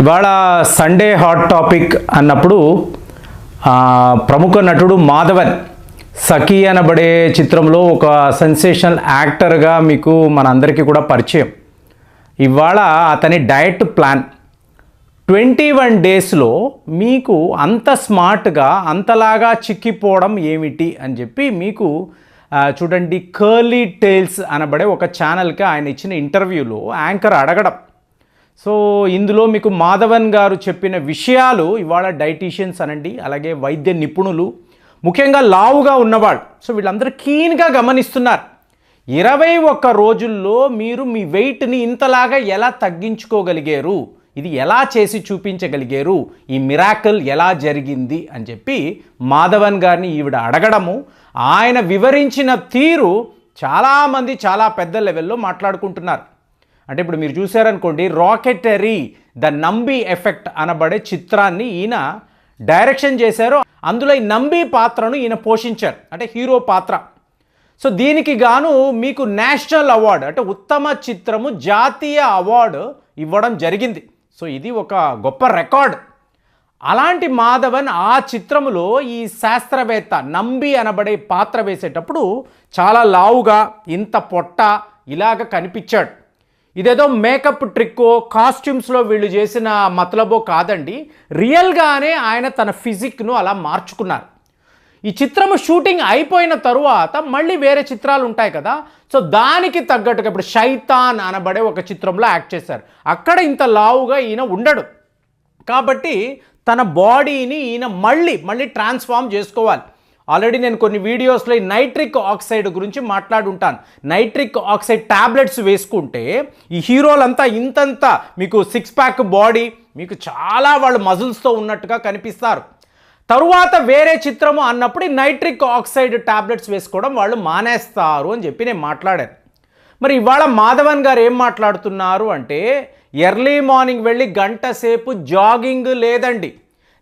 ఇవాళ Sunday hot topic అన్నప్పుడు ప్రముఖ నటుడు మాధవన్ సఖీ అనబడే చిత్రంలో ఒక సెన్సేషనల్ యాక్టర్గా మీకు మనందరికీ కూడా పరిచయం. ఇవాళ అతని డయట్ ప్లాన్ ట్వంటీ వన్ డేస్లో మీకు అంత స్మార్ట్గా అంతలాగా చిక్కిపోవడం ఏమిటి అని చెప్పి మీకు చూడండి కర్లీ టేల్స్ అనబడే ఒక ఛానల్కి ఆయన ఇచ్చిన ఇంటర్వ్యూలో యాంకర్ అడగడం. సో ఇందులో మీకు మాధవన్ గారు చెప్పిన విషయాలు ఇవాళ డైటీషియన్స్ అనండి అలాగే వైద్య నిపుణులు ముఖ్యంగా లావుగా ఉన్నవాళ్ళు. సో వీళ్ళందరూ కీన్గా గమనిస్తున్నారు. ఇరవై ఒక్క రోజుల్లో మీరు మీ వెయిట్ని ఇంతలాగా ఎలా తగ్గించుకోగలిగారు? ఇది ఎలా చేసి చూపించగలిగారు? ఈ మిరాకల్ ఎలా జరిగింది? అని చెప్పి మాధవన్ గారిని ఈవిడ అడగడము ఆయన వివరించిన తీరు చాలామంది చాలా పెద్ద లెవెల్లో మాట్లాడుకుంటున్నారు. అంటే ఇప్పుడు మీరు చూశారనుకోండి రాకెటరీ ద నంబి ఎఫెక్ట్ అనబడే చిత్రాన్ని ఈయన డైరెక్షన్ చేశారు. అందులో ఈ నంబి పాత్రను ఈయన పోషించారు. అంటే హీరో పాత్ర. సో దీనికి గాను మీకు నేషనల్ అవార్డు అంటే ఉత్తమ చిత్రము జాతీయ అవార్డు ఇవ్వడం జరిగింది. సో ఇది ఒక గొప్ప రికార్డ్. అలాంటి మాధవన్ ఆ చిత్రములో ఈ శాస్త్రవేత్త నంబి అనబడే పాత్ర వేసేటప్పుడు చాలా లావుగా ఇంత పొట్ట ఇలాగ కనిపించాడు. ఇదేదో మేకప్ ట్రిక్కో కాస్ట్యూమ్స్లో వీళ్ళు చేసిన మతలబో కాదండి. రియల్గానే ఆయన తన ఫిజిక్ను అలా మార్చుకున్నారు. ఈ చిత్రము షూటింగ్ అయిపోయిన తరువాత మళ్ళీ వేరే చిత్రాలు ఉంటాయి కదా. సో దానికి తగ్గట్టుగా ఇప్పుడు షైతాన్ అనబడే ఒక చిత్రంలో యాక్ట్ చేశారు. అక్కడ ఇంత లావుగా ఈయన ఉండడు. కాబట్టి తన బాడీని ఈయన మళ్ళీ మళ్ళీ ట్రాన్స్ఫార్మ్ చేసుకోవాలి. ఆల్రెడీ నేను కొన్ని వీడియోస్లో ఈ నైట్రిక్ ఆక్సైడ్ గురించి మాట్లాడుంటాను. నైట్రిక్ ఆక్సైడ్ టాబ్లెట్స్ వేసుకుంటే ఈ హీరోలంతా ఇంతంత మీకు సిక్స్ ప్యాక్ బాడీ మీకు చాలా వాళ్ళు మజిల్స్తో ఉన్నట్టుగా కనిపిస్తారు. తరువాత వేరే చిత్రము అన్నప్పుడు నైట్రిక్ ఆక్సైడ్ టాబ్లెట్స్ వేసుకోవడం వాళ్ళు మానేస్తారు అని చెప్పి నేను మాట్లాడాను. మరి ఇవాళ మాధవన్ గారు ఏం మాట్లాడుతున్నారు అంటే ఎర్లీ మార్నింగ్ వెళ్ళి గంట సేపు జాగింగ్ లేదండి.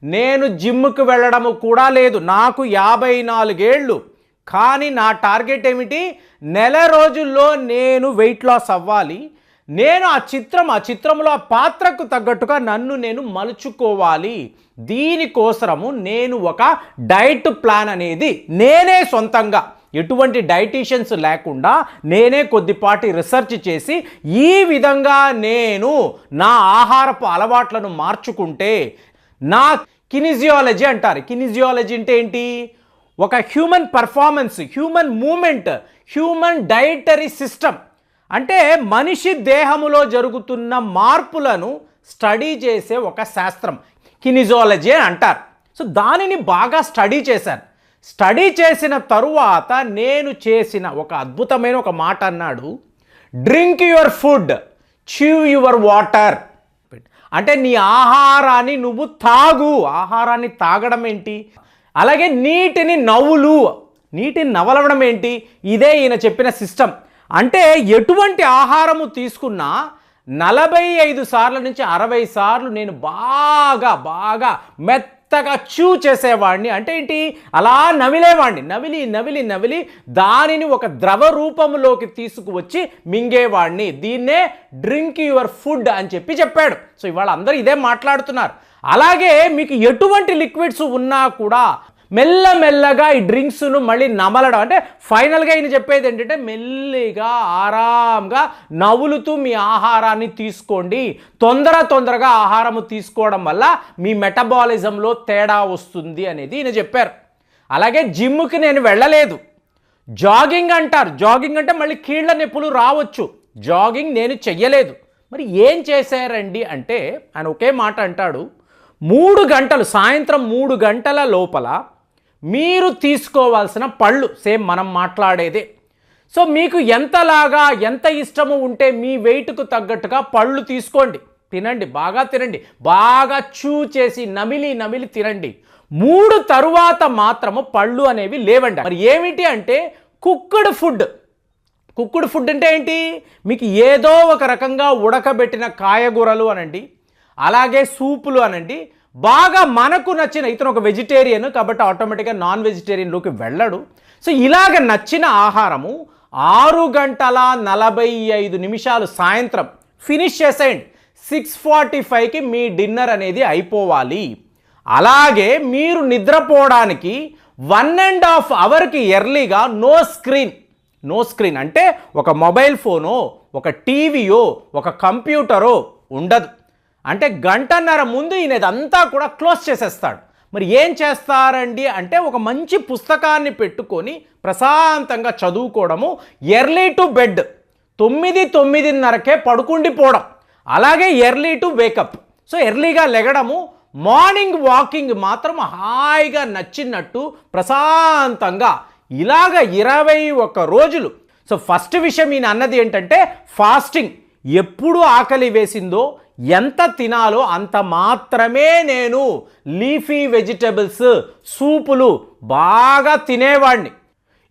నేను జిమ్కి వెళ్ళడము కూడా లేదు. నాకు యాభై నాలుగేళ్ళు. కానీ నా టార్గెట్ ఏమిటి? నెల రోజుల్లో నేను వెయిట్ లాస్ అవ్వాలి. నేను ఆ చిత్రం ఆ చిత్రంలో ఆ పాత్రకు తగ్గట్టుగా నన్ను నేను మలుచుకోవాలి. దీనికోసరము నేను ఒక డైట్ ప్లాన్ అనేది నేనే సొంతంగా. ఎటువంటి డైటీషియన్స్ లేకుండా నేనే కొద్దిపాటి రీసెర్చ్ చేసి ఈ విధంగా నేను నా ఆహారపు అలవాట్లను మార్చుకుంటే నా కినిజియాలజీ అంటారు. కినిజియాలజీ అంటే ఏంటి? ఒక human performance human movement human dietary system. అంటే మనిషి దేహములో జరుగుతున్న మార్పులను స్టడీ చేసే ఒక శాస్త్రం. కినిజాలజీ అని అంటారు. సో దానిని బాగా స్టడీ చేశాను. స్టడీ చేసిన తరువాత నేను చేసిన ఒక అద్భుతమైన ఒక మాట అన్నాడు. Drink your food chew your water. అంటే నీ ఆహారాన్ని నువ్వు తాగు. ఆహారాన్ని తాగడం ఏంటి? అలాగే నీటిని నవ్వులు నీటిని నవలవడం ఏంటి? ఇదే ఈయన చెప్పిన సిస్టమ్. అంటే ఎటువంటి ఆహారము తీసుకున్నా నలభై ఐదు సార్ల నుంచి అరవై సార్లు నేను బాగా బాగా మెత్త మెత్తగా చూ చేసేవాడిని. అంటే ఏంటి? అలా నవిలేవాడిని. నవిలి నవిలి నవిలి దానిని ఒక ద్రవ రూపంలోకి తీసుకువచ్చి మింగేవాడిని. దీన్నే డ్రింక్ యువర్ ఫుడ్ అని చెప్పి చెప్పాడు. సో ఇవాళ అందరూ ఇదే మాట్లాడుతున్నారు. అలాగే మీకు ఎటువంటి లిక్విడ్స్ ఉన్నా కూడా మెల్లమెల్లగా ఈ డ్రింక్స్ను మళ్ళీ నమలడం. అంటే ఫైనల్గా ఈయన చెప్పేది ఏంటంటే మెల్లిగా ఆరాంగా నవ్వులుతూ మీ ఆహారాన్ని తీసుకోండి. తొందర తొందరగా ఆహారము తీసుకోవడం వల్ల మీ మెటబాలిజంలో తేడా వస్తుంది అనేది ఈయన చెప్పారు. అలాగే జిమ్కి నేను వెళ్ళలేదు. జాగింగ్ అంటారు. జాగింగ్ అంటే మళ్ళీ కీళ్ళ నొప్పులు రావచ్చు. జాగింగ్ నేను చెయ్యలేదు. మరి ఏం చేశారండి అంటే ఆయన ఒకే మాట అంటాడు మూడు గంటలు సాయంత్రం మూడు గంటల లోపల మీరు తీసుకోవాల్సిన పళ్ళు. సేమ్ మనం మాట్లాడేదే. సో మీకు ఎంతలాగా ఎంత ఇష్టము ఉంటే మీ వెయిట్కు తగ్గట్టుగా పళ్ళు తీసుకోండి. తినండి బాగా తినండి. బాగా చూ చేసి నమిలి నమిలి తినండి. మూడు తరువాత మాత్రము పళ్ళు అనేవి లేవండి. మరి ఏమిటి అంటే కుక్కడ్ ఫుడ్. కుక్కుడు ఫుడ్ అంటే ఏంటి? మీకు ఏదో ఒక రకంగా ఉడకబెట్టిన కాయగూరలు అనండి. అలాగే సూపులు అనండి. బాగా మనకు నచ్చిన ఇతను ఒక వెజిటేరియన్ కాబట్టి ఆటోమేటిక్గా నాన్ వెజిటేరియన్లోకి వెళ్ళడు. సో ఇలాగ నచ్చిన ఆహారము ఆరు గంటల నలభై ఐదు నిమిషాలు సాయంత్రం ఫినిష్ చేసేయండి. సిక్స్ ఫార్టీ ఫైవ్కి మీ డిన్నర్ అనేది అయిపోవాలి. అలాగే మీరు నిద్రపోవడానికి వన్ అండ్ హాఫ్ అవర్కి ఎర్లీగా నో స్క్రీన్ నో స్క్రీన్ అంటే ఒక మొబైల్ ఫోనో ఒక టీవీయో ఒక కంప్యూటరో ఉండదు. అంటే గంటన్నర ముందు ఈయన ఇదంతా కూడా క్లోజ్ చేసేస్తాడు. మరి ఏం చేస్తారండి అంటే ఒక మంచి పుస్తకాన్ని పెట్టుకొని ప్రశాంతంగా చదువుకోవడము ఎర్లీ టు బెడ్ తొమ్మిది తొమ్మిదిన్నరకే పడుకుండిపోవడం అలాగే ఎర్లీ టు వేకప్. సో ఎర్లీగా లెగడము మార్నింగ్ వాకింగ్ మాత్రం హాయిగా నచ్చినట్టు ప్రశాంతంగా ఇలాగ ఇరవై ఒక్క రోజులు. సో ఫస్ట్ విషయం ఈయన అన్నది ఏంటంటే ఫాస్టింగ్ ఎప్పుడు ఆకలి వేసిందో ఎంత తినాలో అంత మాత్రమే నేను లీఫీ వెజిటబుల్స్ సూపులు బాగా తినేవాడిని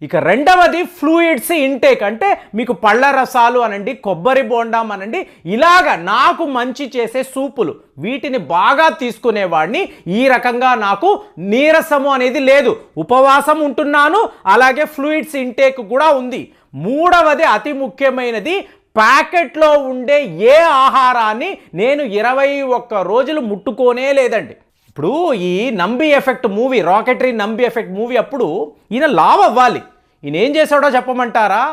ఇక రెండవది ఫ్లూయిడ్స్ ఇంటేక్ అంటే మీకు పళ్ళ రసాలు అనండి కొబ్బరి బోండం అనండి ఇలాగ నాకు మంచి చేసే సూపులు. వీటిని బాగా తీసుకునేవాడిని ఈ రకంగా నాకు నీరసము అనేది లేదు. ఉపవాసం ఉంటున్నాను అలాగే ఫ్లూయిడ్స్ ఇంటేక్ కూడా ఉంది. మూడవది అతి ముఖ్యమైనది ప్యాకెట్లో ఉండే ఏ ఆహారాన్ని నేను ఇరవై ఒక్క రోజులు ముట్టుకోనే లేదండి. ఇప్పుడు ఈ Nambi effect movie rocketry Nambi effect movie అప్పుడు ఈయన లావ్ అవ్వాలి. ఈయన ఏం చేశాడో చెప్పమంటారా?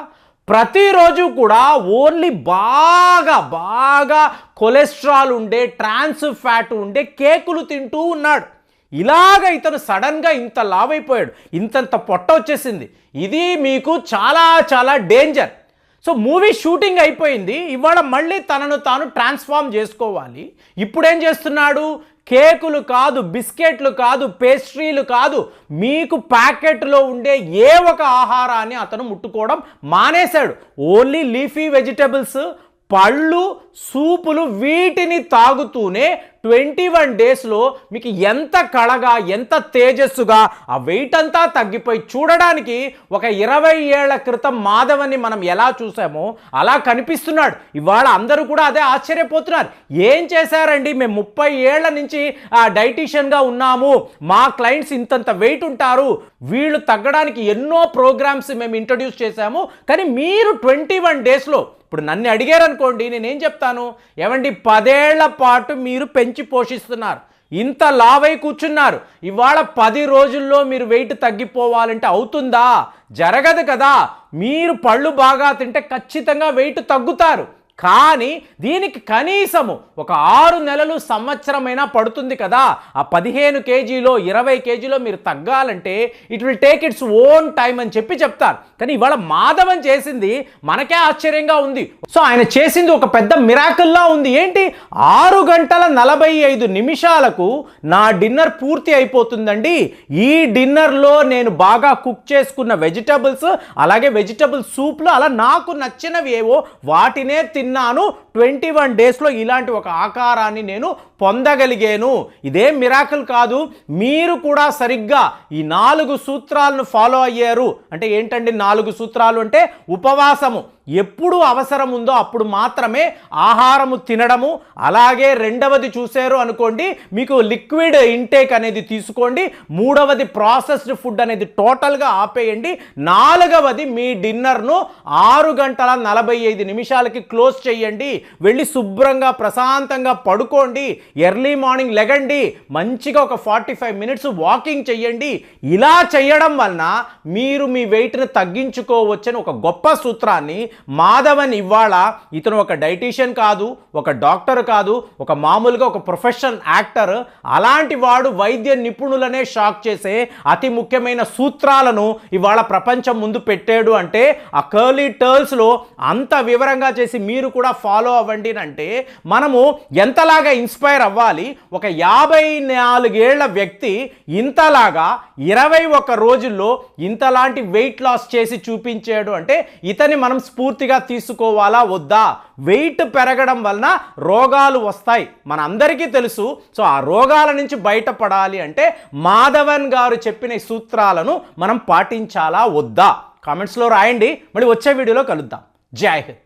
ప్రతిరోజు కూడా ఓన్లీ బాగా బాగా కొలెస్ట్రాల్ ఉండే ట్రాన్స్ ఫ్యాట్ ఉండే కేకులు తింటూ ఉన్నాడు. ఇలాగ ఇతను సడన్గా ఇంత లావైపోయాడు ఇంతంత పొట్ట వచ్చేసింది. ఇది మీకు చాలా చాలా డేంజర్. సో మూవీ షూటింగ్ అయిపోయింది. ఇవాళ మళ్ళీ తనను తాను ట్రాన్స్ఫార్మ్ చేసుకోవాలి. ఇప్పుడేం చేస్తున్నాడు? కేకులు కాదు బిస్కెట్లు కాదు పేస్ట్రీలు కాదు మీకు ప్యాకెట్లో ఉండే ఏ ఒక ఆహారాన్ని అతను ముట్టుకోవడం మానేశాడు. ఓన్లీ లీఫీ వెజిటబుల్స్ పళ్ళు సూపులు వీటిని తాగుతూనే ట్వంటీ వన్ డేస్లో మీకు ఎంత కళగా ఎంత తేజస్సుగా ఆ వెయిట్ అంతా తగ్గిపోయి చూడడానికి ఒక ఇరవై ఏళ్ళ క్రితం మాధవని మనం ఎలా చూసామో అలా కనిపిస్తున్నాడు. ఇవాళ అందరూ కూడా అదే ఆశ్చర్యపోతున్నారు. ఏం చేశారండి? మేము ముప్పై ఏళ్ళ నుంచి ఆ డైటీషియన్గా ఉన్నాము. మా క్లయింట్స్ ఇంతంత వెయిట్ ఉంటారు. వీళ్ళు తగ్గడానికి ఎన్నో ప్రోగ్రామ్స్ మేము ఇంట్రడ్యూస్ చేశాము. కానీ మీరు ట్వంటీ వన్ డేస్లో ఇప్పుడు నన్ను అడిగారు అనుకోండి నేనేం చెప్తాను? ఏమండి పదేళ్ళ పాటు మీరు పెంచి పోషిస్తున్నారు. ఇంత లావై కూర్చున్నారు. ఇవాళ పది రోజుల్లో మీరు వెయిట్ తగ్గిపోవాలంటే అవుతుందా? జరగదు కదా. మీరు పళ్ళు బాగా తింటే ఖచ్చితంగా వెయిట్ తగ్గుతారు. కానీ దీనికి కనీసము ఒక ఆరు నెలలు సంవత్సరమైనా పడుతుంది కదా. ఆ పదిహేను కేజీలో ఇరవై కేజీలో మీరు తగ్గాలంటే it will take its own time అని చెప్పి చెప్తారు. కానీ ఇవాళ మాధవన్ చేసింది మనకే ఆశ్చర్యంగా ఉంది. సో ఆయన చేసింది ఒక పెద్ద మిరాకుల్లా ఉంది. ఏంటి? ఆరు గంటల నలభై ఐదు నిమిషాలకు నా డిన్నర్ పూర్తి అయిపోతుందండి. ఈ డిన్నర్లో నేను బాగా కుక్ చేసుకున్న వెజిటబుల్స్ అలాగే వెజిటబుల్ సూప్లు అలా నాకు నచ్చినవి ఏవో వాటినే తిని తిన్నాను ట్వంటీ వన్ డేస్లో ఇలాంటి ఒక ఆకారాన్ని నేను పొందగలిగాను. ఇదేం మిరాకిల్ కాదు. మీరు కూడా సరిగ్గా ఈ నాలుగు సూత్రాలను ఫాలో అయ్యారు. అంటే ఏంటండి నాలుగు సూత్రాలు అంటే ఉపవాసము. ఎప్పుడు అవసరం ఉందో అప్పుడు మాత్రమే ఆహారము తినడము. అలాగే రెండవది చూశారు అనుకోండి మీకు లిక్విడ్ ఇంటేక్ అనేది తీసుకోండి. మూడవది ప్రాసెస్డ్ ఫుడ్ అనేది టోటల్గా ఆపేయండి. నాలుగవది మీ డిన్నర్ను ఆరు గంటల నలభై ఐదు నిమిషాలకి క్లోజ్ చేయండి. వెళ్ళి శుభ్రంగా ప్రశాంతంగా పడుకోండి. ఎర్లీ మార్నింగ్ లెగండి. మంచిగా ఒక ఫార్టీ ఫైవ్ మినిట్స్ వాకింగ్ చెయ్యండి ఇలా చేయడం వలన మీరు మీ వెయిట్ని తగ్గించుకోవచ్చని ఒక గొప్ప సూత్రాన్ని మాధవన్ ఇవాళ ఇతను ఒక డైటీషియన్ కాదు ఒక డాక్టర్ కాదు ఒక మామూలుగా ఒక ప్రొఫెషనల్ యాక్టర్. అలాంటి వాడు వైద్య నిపుణులనే షాక్ చేసే అతి ముఖ్యమైన సూత్రాలను ఇవాళ ప్రపంచం ముందు పెట్టాడు అంటే ఆ కర్లీ టర్ల్స్లో అంత వివరంగా చేసి మీరు కూడా ఫాలో అవ్వండి అంటే మనము ఎంతలాగా ఇన్స్పైర్ అవ్వాలి? ఒక యాభై నాలుగేళ్ళ వ్యక్తి ఇంతలాగా ఇరవై ఒక్క రోజుల్లో ఇంతలాంటి వెయిట్ లాస్ చేసి చూపించాడు అంటే ఇతని మనం పూర్తిగా తీసుకోవాలా వద్దా? వెయిట్ పెరగడం వలన రోగాలు వస్తాయి. మన అందరికీ తెలుసు. సో ఆ రోగాల నుంచి బయటపడాలి అంటే మాధవన్ గారు చెప్పిన సూత్రాలను మనం పాటించాలా వద్దా? కామెంట్స్లో రాయండి. మళ్ళీ వచ్చే వీడియోలో కలుద్దాం. జై హింద్.